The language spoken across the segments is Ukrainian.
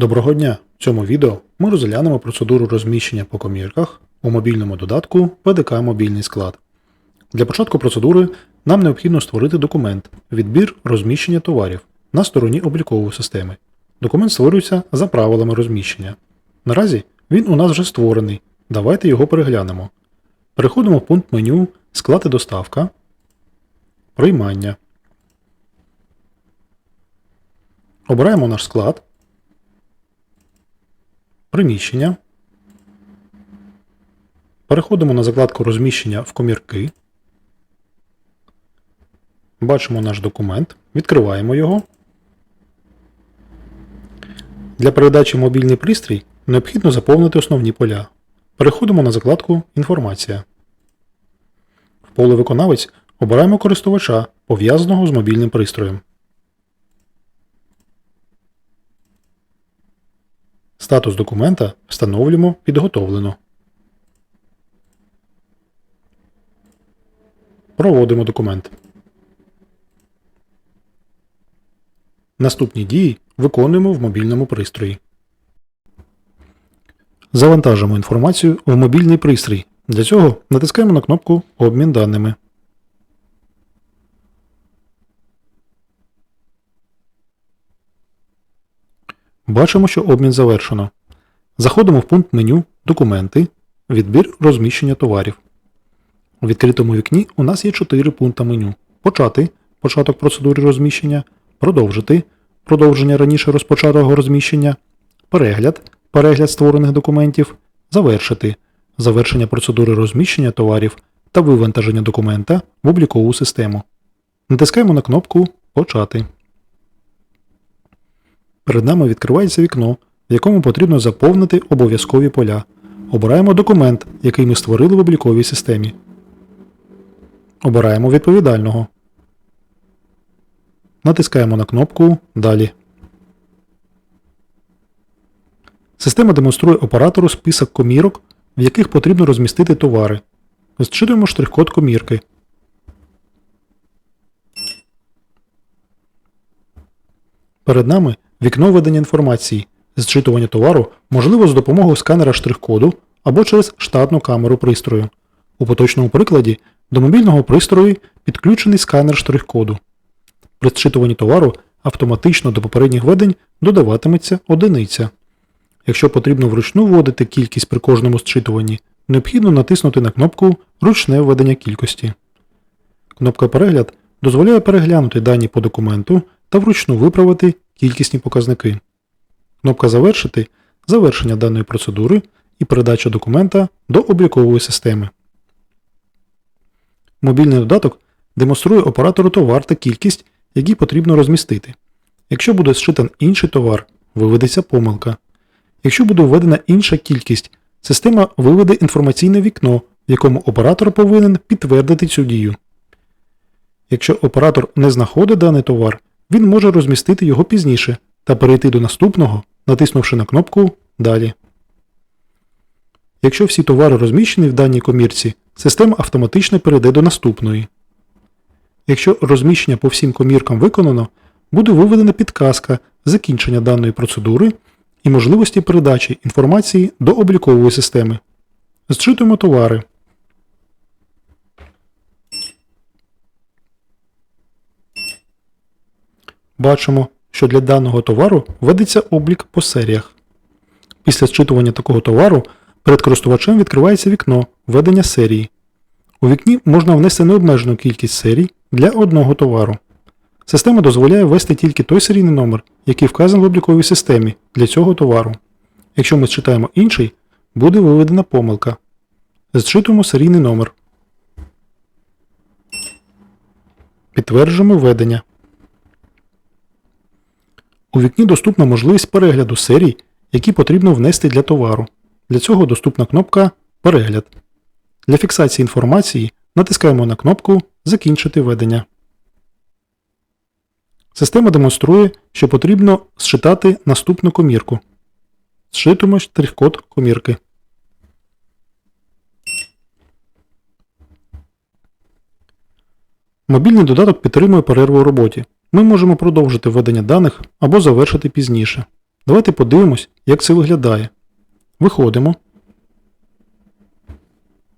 Доброго дня! В цьому відео ми розглянемо процедуру розміщення по комірках у мобільному додатку ПДК Мобільний склад. Для початку процедури нам необхідно створити документ Відбір розміщення товарів на стороні облікової системи. Документ створюється за правилами розміщення. Наразі він у нас вже створений. Давайте його переглянемо. Переходимо в пункт меню Склад і доставка, Приймання. Обираємо наш склад. Приміщення. Переходимо на закладку розміщення в комірки. Бачимо наш документ. Відкриваємо його. Для передачі мобільний пристрій необхідно заповнити основні поля. Переходимо на закладку Інформація. В поле Виконавець обираємо користувача, пов'язаного з мобільним пристроєм. Статус документа встановлюємо підготовлено. Проводимо документ. Наступні дії виконуємо в мобільному пристрої. Завантажимо інформацію в мобільний пристрій. Для цього натискаємо на кнопку Обмін даними. Бачимо, що обмін завершено. Заходимо в пункт меню Документи, Відбір розміщення товарів. У відкритому вікні у нас є 4 пункти меню: Почати початок процедури розміщення, Продовжити продовження раніше розпочатого розміщення, Перегляд перегляд створених документів, Завершити завершення процедури розміщення товарів та вивантаження документа в облікову систему. Натискаємо на кнопку Почати. Перед нами відкривається вікно, в якому потрібно заповнити обов'язкові поля. Обираємо документ, який ми створили в обліковій системі. Обираємо відповідального. Натискаємо на кнопку Далі. Система демонструє оператору список комірок, в яких потрібно розмістити товари. Зчитуємо штрих-код комірки. Перед нами вікно ведення інформації. Зчитування товару можливо з допомогою сканера штрих-коду або через штатну камеру пристрою. У поточному прикладі до мобільного пристрою підключений сканер штрих-коду. При зчитуванні товару автоматично до попередніх ведень додаватиметься одиниця. Якщо потрібно вручну вводити кількість при кожному зчитуванні, необхідно натиснути на кнопку Ручне введення кількості. Кнопка Перегляд дозволяє переглянути дані по документу та вручну виправити кількісні показники. Кнопка Завершити завершення даної процедури і передача документа до облікової системи. Мобільний додаток демонструє оператору товар та кількість, які потрібно розмістити. Якщо буде зчитан інший товар, виведеться помилка. Якщо буде введена інша кількість, система виведе інформаційне вікно, в якому оператор повинен підтвердити цю дію. Якщо оператор не знаходить даний товар, він може розмістити його пізніше та перейти до наступного, натиснувши на кнопку Далі. Якщо всі товари розміщені в даній комірці, система автоматично перейде до наступної. Якщо розміщення по всім коміркам виконано, буде виведена підказка закінчення даної процедури і можливості передачі інформації до облікової системи. Зчитуємо товари. Бачимо, що для даного товару ведеться облік по серіях. Після зчитування такого товару перед користувачем відкривається вікно Введення серії. У вікні можна внести необмежену кількість серій для одного товару. Система дозволяє ввести тільки той серійний номер, який вказаний в обліковій системі для цього товару. Якщо ми зчитаємо інший, буде виведена помилка. Зчитуємо серійний номер. Підтверджуємо введення. У вікні доступна можливість перегляду серій, які потрібно внести для товару. Для цього доступна кнопка Перегляд. Для фіксації інформації натискаємо на кнопку Закінчити ведення. Система демонструє, що потрібно зчитати наступну комірку. Зчитуємо штрих-код комірки. Мобільний додаток підтримує перерву у роботі. Ми можемо продовжити введення даних або завершити пізніше. Давайте подивимось, як це виглядає. Виходимо.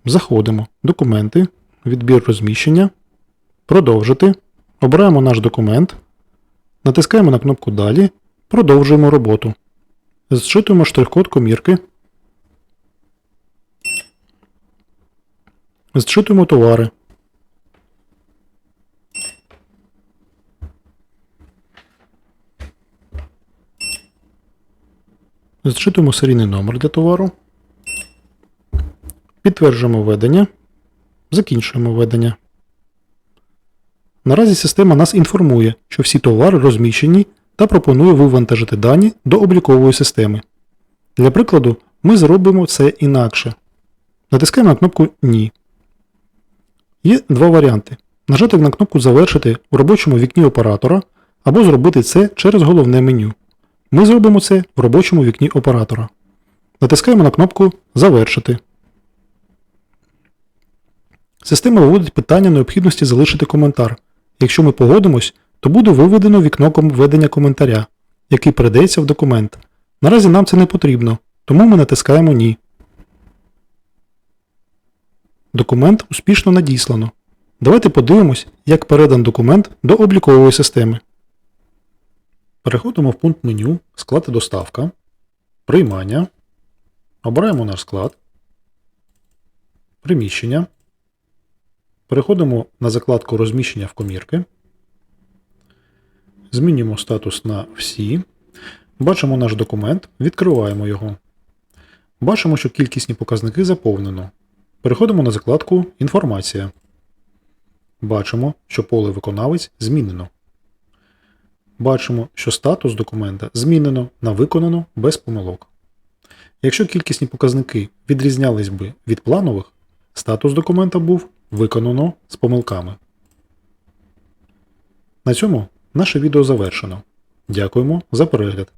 Заходимо. Документи. Відбір розміщення. Продовжити. Обираємо наш документ. Натискаємо на кнопку Далі. Продовжуємо роботу. Зчитуємо штрих-код комірки. Зчитуємо товари. Зчитуємо серійний номер для товару. Підтверджуємо введення. Закінчуємо введення. Наразі система нас інформує, що всі товари розміщені та пропонує вивантажити дані до облікової системи. Для прикладу, ми зробимо це інакше. Натискаємо на кнопку Ні. Є два варіанти: нажати на кнопку Завершити у робочому вікні оператора або зробити це через головне меню. Ми зробимо це в робочому вікні оператора. Натискаємо на кнопку Завершити. Система виводить питання необхідності залишити коментар. Якщо ми погодимось, то буде виведено вікно введення коментаря, який передається в документ. Наразі нам це не потрібно, тому ми натискаємо Ні. Документ успішно надіслано. Давайте подивимось, як передан документ до облікової системи. Переходимо в пункт меню Склад і доставка. Приймання. Обираємо наш склад. Приміщення. Переходимо на закладку розміщення в комірки. Змінюємо статус на всі. Бачимо наш документ, відкриваємо його. Бачимо, що кількісні показники заповнено. Переходимо на закладку Інформація. Бачимо, що поле виконавець змінено. Бачимо, що статус документа змінено на виконано без помилок. Якщо кількісні показники відрізнялись би від планових, статус документа був виконано з помилками. На цьому наше відео завершено. Дякуємо за перегляд.